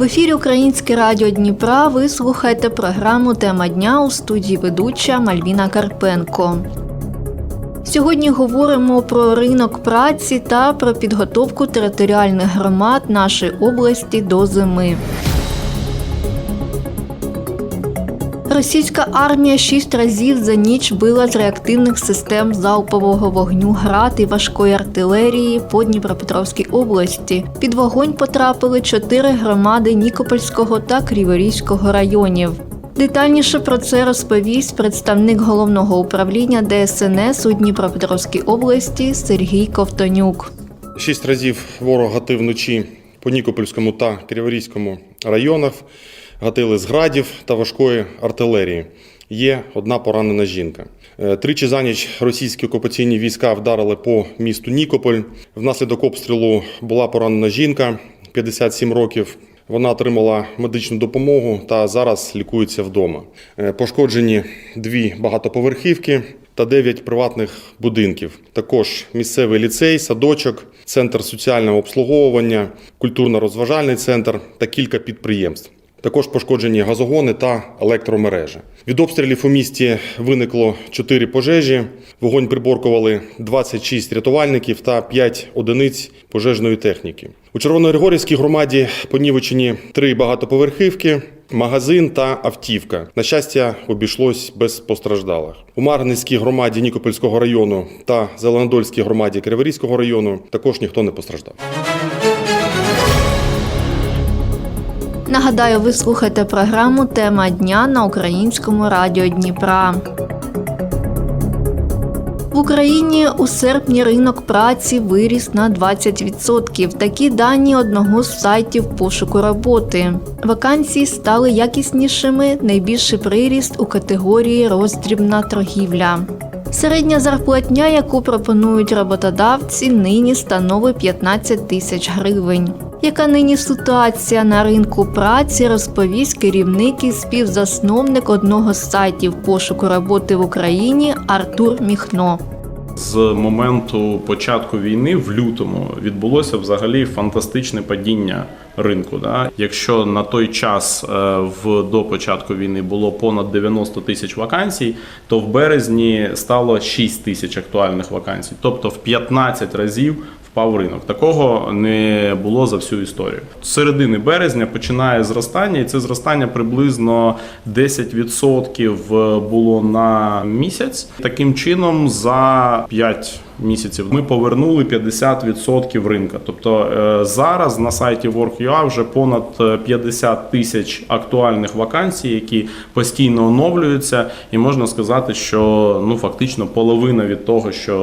В ефірі Українське радіо Дніпра ви слухаєте програму Тема дня у студії ведуча Мальвіна Карпенко. Сьогодні говоримо про ринок праці та про підготовку територіальних громад нашої області до зими. Російська армія шість разів за ніч била з реактивних систем залпового вогню град і важкої артилерії по Дніпропетровській області. Під вогонь потрапили чотири громади Нікопольського та Криворізького районів. Детальніше про це розповість представник головного управління ДСНС у Дніпропетровській області Сергій Ковтонюк. Шість разів ворог гатив вночі по Нікопольському та Криворізькому районах, гатили з градів та важкої артилерії. Є одна поранена жінка. Е, Тричі за ніч російські окупаційні війська вдарили по місту Нікополь. Внаслідок обстрілу була поранена жінка 57 років. Вона отримала медичну допомогу та зараз лікується вдома. Е, Пошкоджені дві багатоповерхівки та 9 приватних будинків. Також місцевий ліцей, садочок, центр соціального обслуговування, культурно-розважальний центр та кілька підприємств. Також пошкоджені газогони та електромережі. Від обстрілів у місті виникло 4 пожежі. Вогонь приборкували 26 рятувальників та 5 одиниць пожежної техніки. У Червоногригорівській громаді понівечені три багатоповерхівки, магазин та автівка. На щастя, обійшлось без постраждалих. У Марганецькій громаді Нікопольського району та Зеленодольській громаді Криворізького району також ніхто не постраждав. Нагадаю, ви слухаєте програму Тема дня на українському радіо Дніпра. В Україні у серпні ринок праці виріс на 20%. Такі дані одного з сайтів пошуку роботи. Вакансії стали якіснішими. Найбільший приріст у категорії роздрібна торгівля. Середня зарплатня, яку пропонують роботодавці, нині становить 15 тисяч гривень. Яка нині ситуація на ринку праці, розповість керівник і співзасновник одного з сайтів пошуку роботи в Україні Артур Міхно. З моменту початку війни в лютому відбулося взагалі фантастичне падіння ринку. Да? Якщо на той час е, в до початку війни було понад 90 тисяч вакансій, то в березні стало 6 тисяч актуальних вакансій, тобто в 15 разів. Впав ринок. Такого не було за всю історію. З середини березня починає зростання, і це зростання приблизно 10% було на місяць. Таким чином, за 5 місяців ми повернули 50% ринка. Тобто е, зараз на сайті Work.ua вже понад е, 50 тисяч актуальних вакансій, які постійно оновлюються, і можна сказати, що ну фактично половина від того, що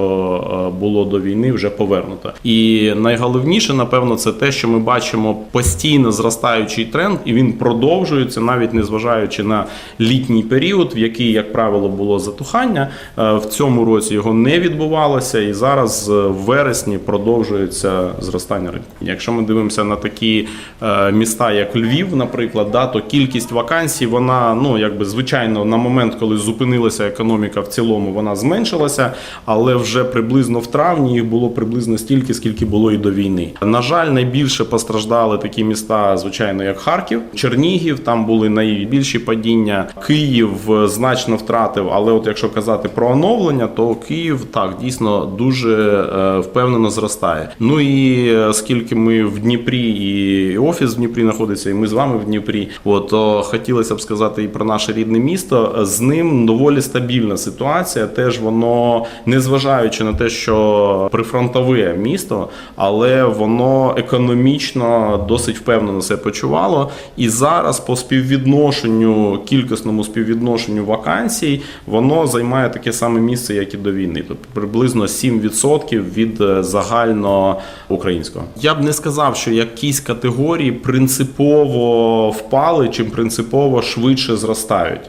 е, було до війни, вже повернута. І найголовніше, напевно, це те, що ми бачимо постійно зростаючий тренд, і він продовжується, навіть незважаючи на літній період, в який, як правило, було затухання. Е, В цьому році його не відбувалося, і зараз е, в вересні продовжується зростання ринку. Якщо ми дивимося на такі е, міста, як Львів, наприклад, да, то кількість вакансій, вона ну якби звичайно на момент, коли зупинилася економіка в цілому, вона зменшилася, але вже приблизно в травні їх було приблизно стільки, скільки було і до війни. На жаль, найбільше постраждали такі міста, звичайно, як Харків, Чернігів. Там були найбільші падіння. Київ е, значно втратив. Але от якщо казати про оновлення, то Київ так дійсно дуже е, впевнено зростає. Ну і е, оскільки ми в Дніпрі і офіс в Дніпрі знаходиться, і ми з вами в Дніпрі, от то хотілося б сказати і про наше рідне місто. З ним доволі стабільна ситуація. Теж воно, незважаючи на те, що прифронтове місто, але воно економічно досить впевнено себе почувало. І зараз по співвідношенню, кількісному співвідношенню вакансій, воно займає таке саме місце, як і до війни. Тобто приблизно 5-7% від е, загальноукраїнського. Я б не сказав, що якісь категорії принципово впали чи принципово швидше зростають.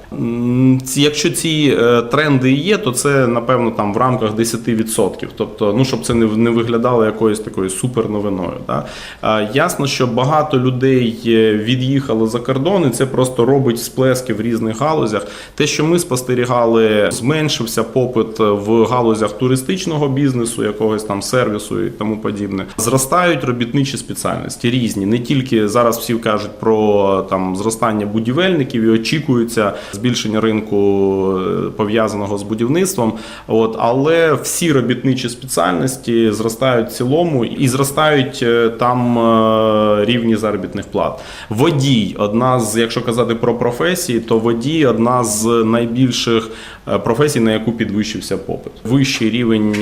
Якщо ці е, тренди є, то це напевно там в рамках 10%. Тобто, ну щоб це не, виглядало якоюсь такою суперновиною. Да? Ясно, що багато людей е, від'їхало за кордон, і це просто робить сплески в різних галузях. Те, що ми спостерігали, зменшився попит в галузях туристичного бізнесу, якогось там сервісу і тому подібне. Зростають робітничі спеціальності різні. Не тільки зараз всі кажуть про там зростання будівельників і очікується збільшення ринку е, пов'язаного з будівництвом. От але всі робітничі спеціальності зростають в цілому і зростають е, там е, рівні заробітних плат. Водій одна з, якщо казати про професії, то водій одна з найбільших професій, на яку підвищився попит. Вищий рівень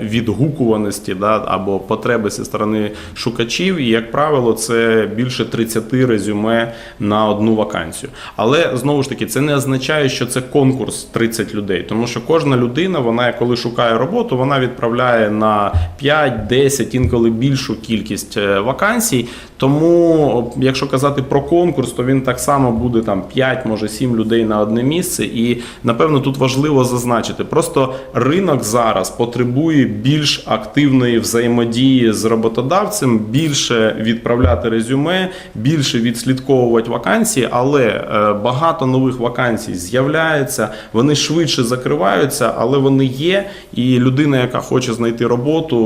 відгукуваності да, або потреби зі сторони шукачів, і як правило, це більше 30 резюме на одну вакансію. Але знову ж таки, це не означає, що це конкурс 30 людей, тому що кожна людина, вона коли шукає роботу, вона відправляє на 5, 10, інколи більшу кількість е, вакансій. Тому, якщо казати про конкурс, то він так само буде там 5, може 7 людей на одне місце. І напевно тут важливо зазначити, просто ринок зараз потребує більш активної взаємодії з роботодавцем, більше відправляти резюме, більше відслідковувати вакансії, але е, багато нових вакансій з'являється, вони швидше закриваються, але вони є. І людина, яка хоче знайти роботу,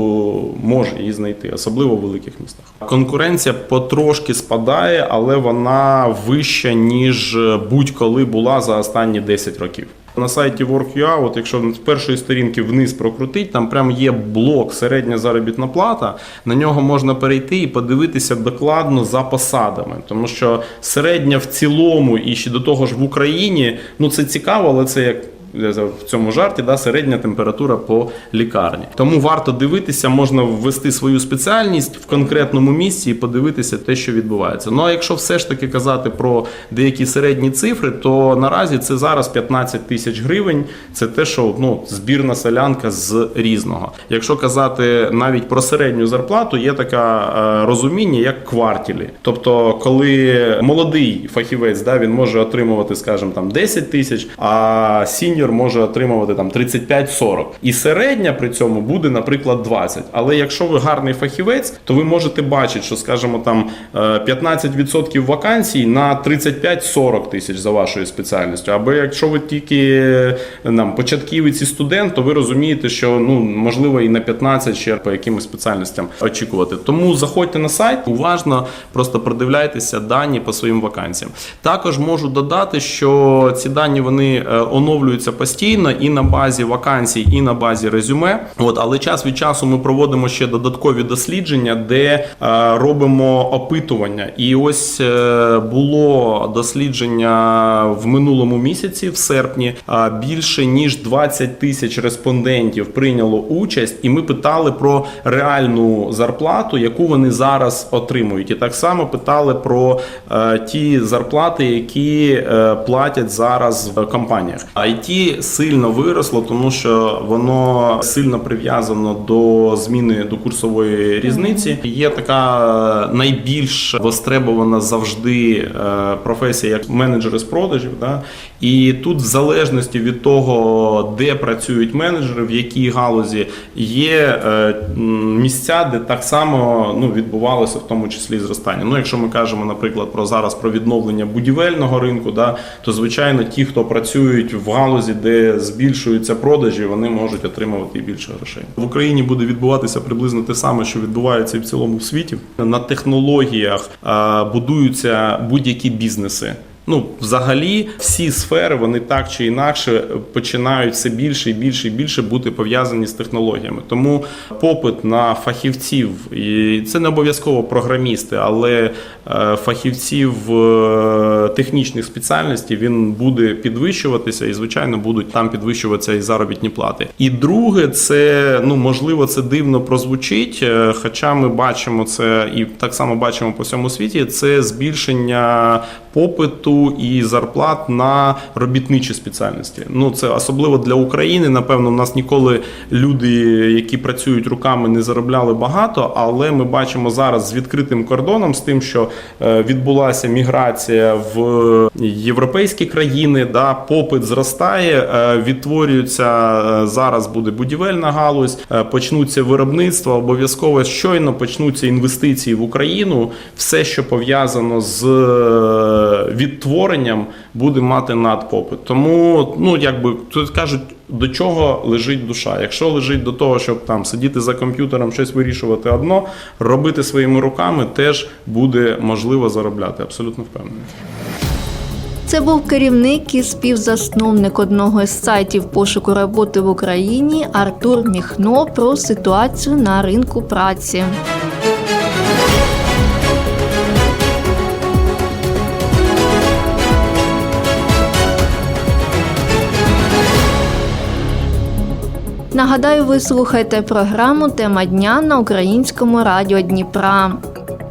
може її знайти, особливо в великих містах. Конкуренція потрошки спадає, але вона вища ніж будь-коли була за останні 10 років. На сайті Work.ua, от якщо з першої сторінки вниз прокрутить, там прям є блок середня заробітна плата. На нього можна перейти і подивитися докладно за посадами, тому що середня в цілому і ще до того ж в Україні, ну це цікаво, але це як. В цьому жарті да, середня температура по лікарні. Тому варто дивитися, можна ввести свою спеціальність в конкретному місці і подивитися те, що відбувається. Ну а якщо все ж таки казати про деякі середні цифри, то наразі це зараз 15 тисяч гривень. Це те, що ну, збірна солянка з різного. Якщо казати навіть про середню зарплату, є таке е, розуміння, як квартілі. Тобто, коли молодий фахівець да, він може отримувати, скажімо, там 10 тисяч, а сіньор може отримувати там 35-40. І середня при цьому буде, наприклад, 20. Але якщо ви гарний фахівець, то ви можете бачити, що, скажімо, там е, 15% вакансій на 35-40 тисяч за вашою спеціальністю. Або якщо ви тільки е, нам початківець і студент, то ви розумієте, що ну можливо і на 15 ще по якимось спеціальностям очікувати. Тому заходьте на сайт, уважно просто продивляйтеся дані по своїм вакансіям. Також можу додати, що ці дані вони е, оновлюються постійно і на базі вакансій, і на базі резюме. От, але час від часу ми проводимо ще додаткові дослідження, де е, робимо опитування. І ось е, було дослідження в минулому місяці, в серпні. е, більше ніж 20 тисяч респондентів прийняло участь, і ми питали про реальну зарплату, яку вони зараз отримують. І так само питали про е, ті зарплати, які е, платять зараз в компаніях. IT сильно виросло, тому що воно сильно прив'язано до зміни до курсової різниці. Є така найбільш востребована завжди е, професія, як менеджери з продажів. Да? І тут, в залежності від того, де працюють менеджери, в якій галузі, є е, місця, де так само ну, відбувалося в тому числі зростання. Ну, якщо ми кажемо, наприклад, про зараз про відновлення будівельного ринку, да, то звичайно ті, хто працюють в галузі, де збільшуються продажі, вони можуть отримувати більше грошей. В Україні буде відбуватися приблизно те саме, що відбувається і в цілому в світі. На технологіях е, будуються будь-які бізнеси. Ну, взагалі, всі сфери вони так чи інакше починають все більше і більше і більше бути пов'язані з технологіями. Тому попит на фахівців, і це не обов'язково програмісти, але е, фахівців е, технічних спеціальностей він буде підвищуватися, і звичайно будуть там підвищуватися і заробітні плати. І друге, це ну можливо, це дивно прозвучить, е, хоча ми бачимо це і так само бачимо по всьому світі. Це збільшення попиту і зарплат на робітничі спеціальності. Ну це особливо для України. Напевно, в нас ніколи люди, які працюють руками, не заробляли багато, але ми бачимо зараз з відкритим кордоном, з тим, що е, відбулася міграція в європейські країни, да, попит зростає, е, відтворюється е, зараз буде будівельна галузь, почнуться виробництва, обов'язково щойно почнуться інвестиції в Україну. Все, що пов'язано з відтворенням, буде мати надпопит. Тому, ну якби тут кажуть. До чого лежить душа? Якщо лежить до того, щоб там сидіти за комп'ютером, щось вирішувати одно, робити своїми руками теж буде можливо заробляти. Абсолютно впевнений. Це був керівник і співзасновник одного із сайтів пошуку роботи в Україні Артур Міхно про ситуацію на ринку праці. Нагадаю, ви слухаєте програму Тема дня на українському радіо Дніпра.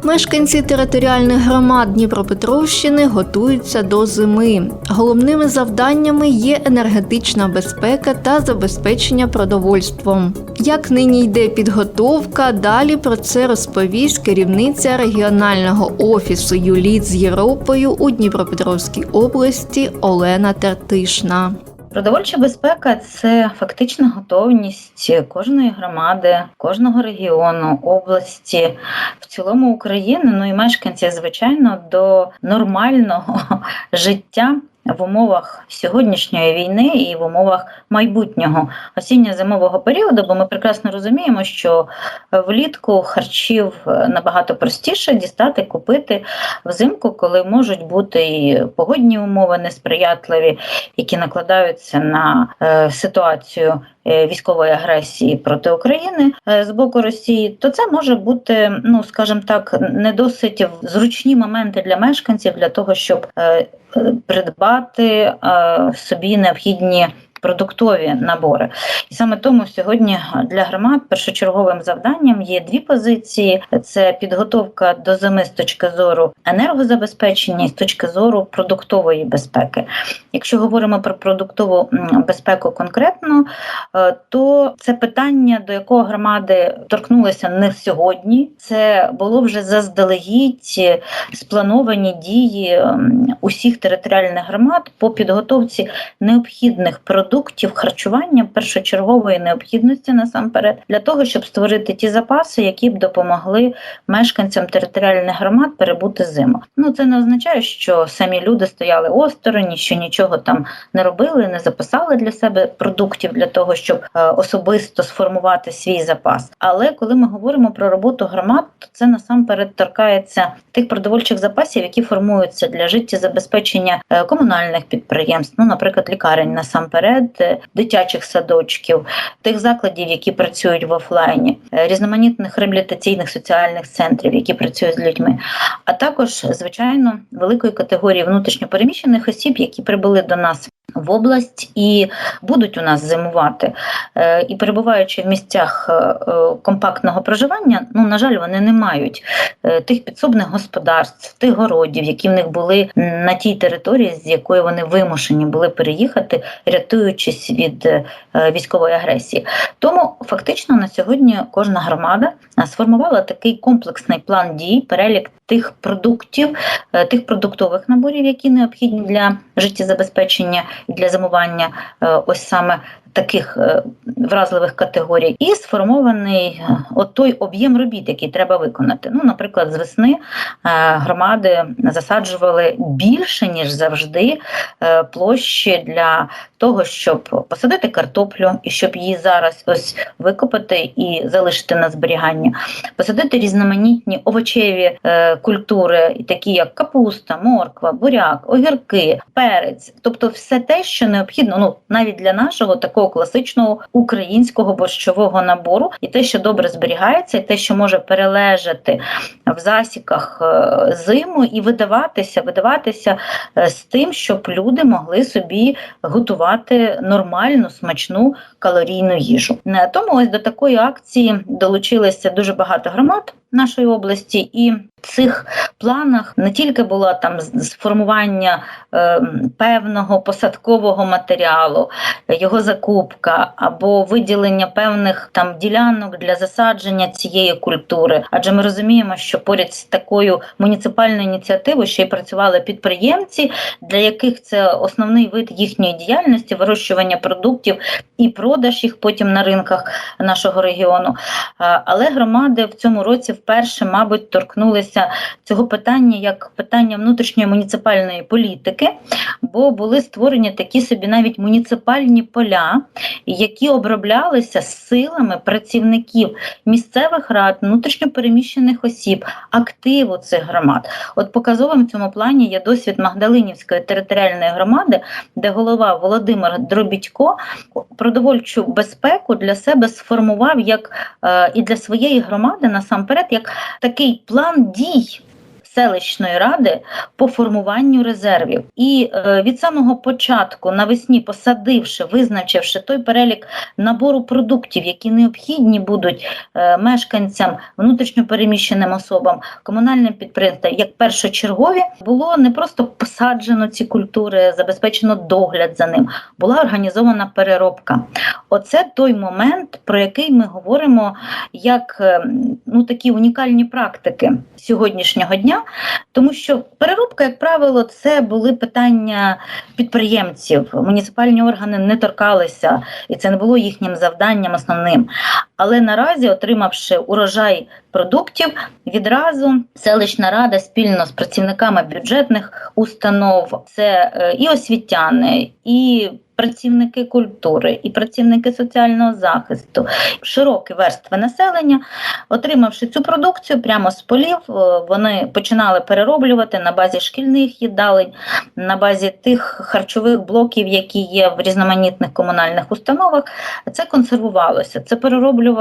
Мешканці територіальних громад Дніпропетровщини готуються до зими. Головними завданнями є енергетична безпека та забезпечення продовольством. Як нині йде підготовка, далі про це розповість керівниця регіонального офісу ЮЛІТ з Європою у Дніпропетровській області Олена Тертишна. Продовольча безпека це фактична готовність кожної громади, кожного регіону, області, в цілому України, ну і мешканців, звичайно, до нормального життя. В умовах сьогоднішньої війни і в умовах майбутнього осінньо-зимового періоду, бо ми прекрасно розуміємо, що влітку харчів набагато простіше дістати, купити. Взимку, коли можуть бути і погодні умови несприятливі, які накладаються на е, ситуацію е, військової агресії проти України е, з боку Росії, то це може бути, ну скажімо так, не досить зручні моменти для мешканців для того, щоб е, е, придбати е, собі необхідні. Продуктові набори, і саме тому сьогодні для громад першочерговим завданням є дві позиції: це підготовка до зими з точки зору енергозабезпечення і з точки зору продуктової безпеки. Якщо говоримо про продуктову безпеку конкретно, е, то це питання, до якого громади торкнулися не сьогодні. Це було вже заздалегідь е, сплановані дії усіх територіальних громад по підготовці необхідних продуктів харчування першочергової необхідності насамперед для того, щоб створити ті запаси, які б допомогли мешканцям територіальних громад перебути зиму. Ну це не означає, що самі люди стояли осторонь, що нічого там не робили, не записали для себе продуктів для того, щоб е, особисто сформувати свій запас. Але коли ми говоримо про роботу громад, то це насамперед торкається тих продовольчих запасів, які формуються для життєзабезпечення е, комунальних підприємств, ну, наприклад, лікарень насамперед, е, дитячих садочків, тих закладів, які працюють в офлайні, е, різноманітних реабілітаційних соціальних центрів, які працюють з людьми, а також, звичайно, великої категорії внутрішньопереміщених осіб, які прибули до нас. В область і будуть у нас зимувати. Е, І перебуваючи в місцях е, е, компактного проживання, ну на жаль, вони не мають тих підсобних господарств, тих городів, які в них були на тій території, з якої вони вимушені були переїхати, рятуючись від військової агресії. Тому фактично на сьогодні кожна громада сформувала такий комплексний план дій, перелік тих продуктів, е, тих продуктових наборів, які необхідні для життєзабезпечення і для зимування, е, ось саме таких е, вразливих категорій, і сформований е, от той об'єм робіт, який треба виконати. Ну, наприклад, з весни е, громади засаджували більше ніж завжди площі для того, щоб посадити картоплю і щоб її зараз ось викопати і залишити на зберігання, посадити різноманітні овочеві культури, такі як капуста, морква, буряк, огірки, перець, тобто все те, що необхідно, ну навіть для нашого такого класичного українського борщового набору, і те, що добре зберігається, і те, що може перележати в засіках е, зиму і видаватися, видаватися е, з тим, щоб люди могли собі готувати нормальну, смачну калорійну їжу. Е, Тому ось до такої акції долучилися дуже багато громад. Нашої області, і в цих планах не тільки було там сформування е, певного посадкового матеріалу, його закупка або виділення певних там ділянок для засадження цієї культури. Адже ми розуміємо, що поряд з такою муніципальною ініціативою ще й працювали підприємці, для яких це основний вид їхньої діяльності вирощування продуктів і продаж їх потім на ринках нашого регіону. Але громади в цьому році вперше, мабуть, торкнулися цього питання як питання внутрішньої муніципальної політики, бо були створені такі собі навіть муніципальні поля, які оброблялися силами працівників місцевих рад, внутрішньопереміщених осіб, активу цих громад. От показовим в цьому плані є досвід Магдалинівської територіальної громади, де голова Володимир Дробідько продовольчу безпеку для себе сформував як е, і для своєї громади насамперед як такий план дій. Селищної ради по формуванню резервів, і е, від самого початку навесні, посадивши, визначивши той перелік набору продуктів, які необхідні будуть е, мешканцям, внутрішньопереміщеним особам, комунальним підприємствам, як першочергові, було не просто посаджено ці культури, забезпечено догляд за ним, була організована переробка. Оце той момент, про який ми говоримо як е, ну, такі унікальні практики сьогоднішнього дня, тому що переробка, як правило, це були питання підприємців. Муніципальні органи не торкалися, і це не було їхнім завданням основним. Але наразі, отримавши урожай продуктів, відразу селищна рада спільно з працівниками бюджетних установ, це е, і освітяни, і працівники культури, і працівники соціального захисту, широкі верстви населення, отримавши цю продукцію прямо з полів, е, вони починали перероблювати на базі шкільних їдалень, на базі тих харчових блоків, які є в різноманітних комунальних установах. Це консервувалося, це перероблювалося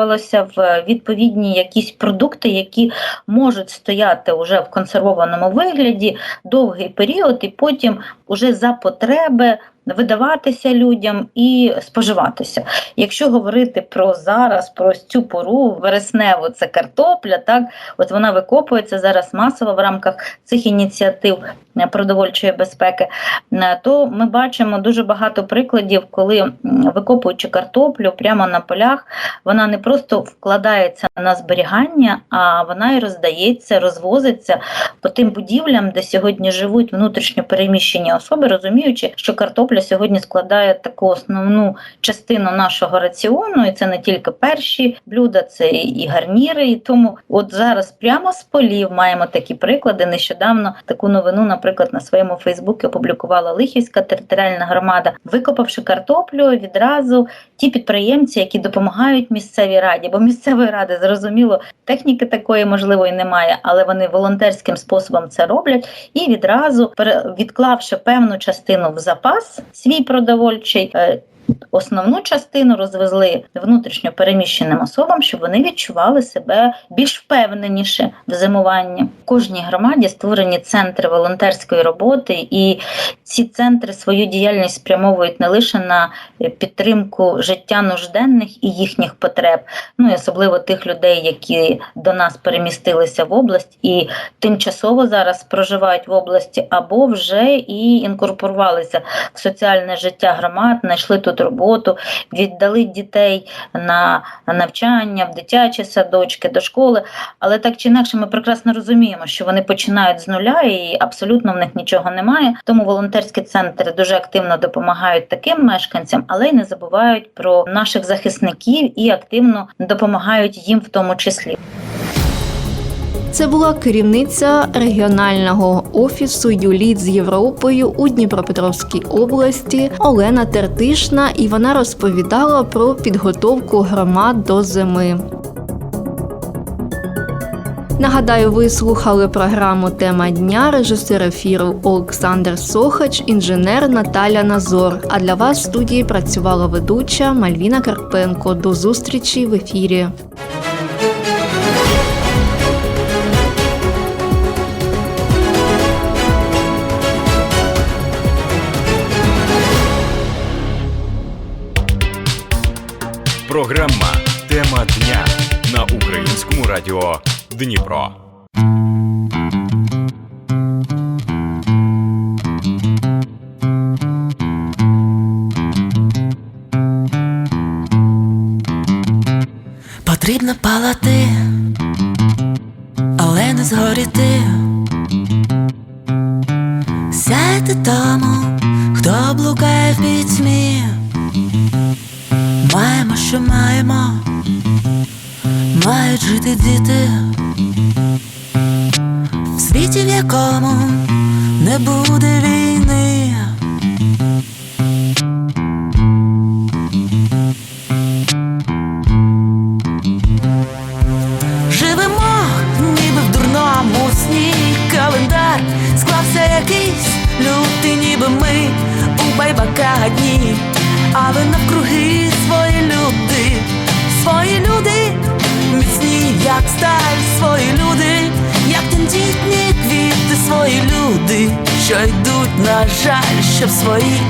в відповідні якісь продукти, які можуть стояти уже в консервованому вигляді довгий період, і потім уже за потреби. Видаватися людям і споживатися. Якщо говорити про зараз, про цю пору вересневу, це картопля, так от вона викопується зараз масово в рамках цих ініціатив продовольчої безпеки, е, то ми бачимо дуже багато прикладів, коли викопуючи картоплю прямо на полях, вона не просто вкладається на зберігання, а вона і роздається, розвозиться по тим будівлям, де сьогодні живуть внутрішньо переміщені особи, розуміючи, що картопля сьогодні складає таку основну частину нашого раціону, і це не тільки перші блюда, це і гарніри. І тому, от зараз прямо з полів маємо такі приклади. Нещодавно таку новину, наприклад, на своєму Фейсбуці опублікувала Лихівська територіальна громада, викопавши картоплю відразу ті підприємці, які допомагають місцевій раді, бо місцевої ради зрозуміло техніки такої можливої немає, але вони волонтерським способом це роблять і відразу відклавши певну частину в запас свій продовольчий. Основну частину розвезли внутрішньо переміщеним особам, щоб вони відчували себе більш впевненіше в зимуванні. В кожній громаді створені центри волонтерської роботи, і ці центри свою діяльність спрямовують не лише на підтримку життя нужденних і їхніх потреб, ну і особливо тих людей, які до нас перемістилися в область і тимчасово зараз проживають в області, або вже і інкорпорувалися в соціальне життя громад, знайшли тут роботу, віддали дітей на навчання в дитячі садочки, до школи. Але так чи інакше, ми прекрасно розуміємо, що вони починають з нуля і абсолютно в них нічого немає. Тому волонтерські центри дуже активно допомагають таким мешканцям, але й не забувають про наших захисників і активно допомагають їм в тому числі. Це була керівниця регіонального офісу Юліт з Європою у Дніпропетровській області Олена Тертишна, і вона розповідала про підготовку громад до зими. Нагадаю, ви слухали програму Тема дня, режисер ефіру Олександр Сохач, інженер Наталя Назор. А для вас в студії працювала ведуча Мальвіна Карпенко. До зустрічі в ефірі. Програма Тема дня на українському радіо Дніпро. Потрібно палати, але не згоріти. Сяйте тому, хто блукає в пітьмі. Що маємо, мають жити діти. В світі, в якому не буде війни. Живемо, ніби в дурному сні календар склався якийсь лютий, ніби ми у байбака дні, на жаль, щоб свої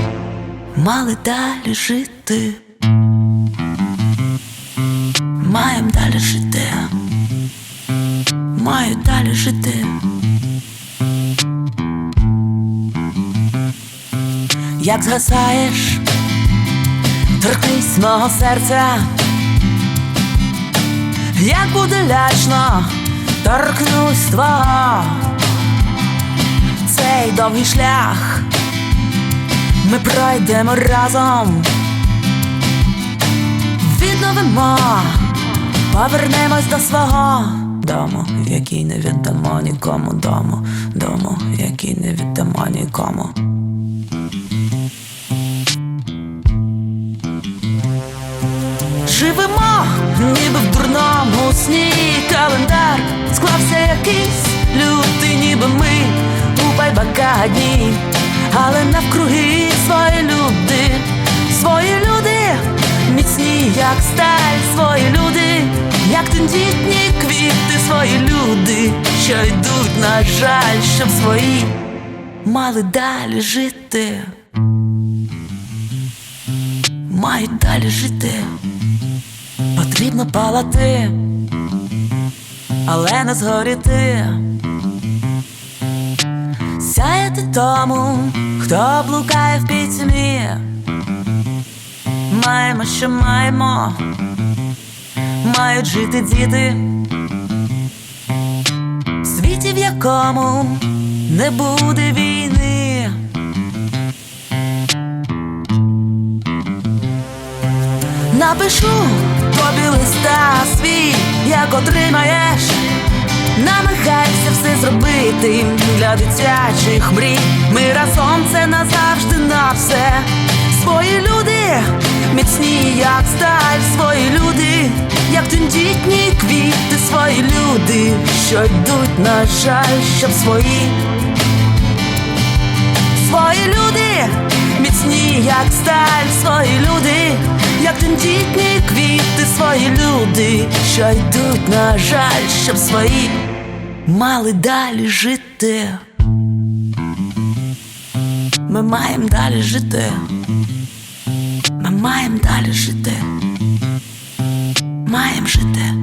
мали далі жити. Маєм далі жити. Маю далі жити. Як згасаєш, торкнись мого серця, як буде лячно, торкнусь твого цей довгий шлях. Ми пройдемо разом, відновимо, повернемось до свого дому, який не віддамо нікому дому, дому, який не віддамо нікому. Живемо, ніби в дурному сні. Календар склався якийсь лютий, ніби ми байбака але навкруги свої люди, свої люди, міцні, як сталь, свої люди, як тендітні квіти, свої люди, що йдуть, на жаль, щоб свої мали далі жити. Мають далі жити. Потрібно палати, але не згоріти. Сяяти тому, хто блукає в пітьмі. Маємо, що маємо, мають жити діти. В світі, в якому не буде війни. Напишу тобі листа свій, як отримаєш. Намагайся все зробити для дитячих мрій. Ми разом це назавжди на все. Свої люди, міцні, як сталь, свої люди, як тендітні квіти, свої люди, що йдуть, на жаль, щоб свої. Свої люди, міцні, як сталь, свої люди, як тендітні квіти, свої люди, що йдуть, на жаль, щоб свої мали далі жити. Ми маємо далі жити. Ми маємо далі жити. Маємо жити.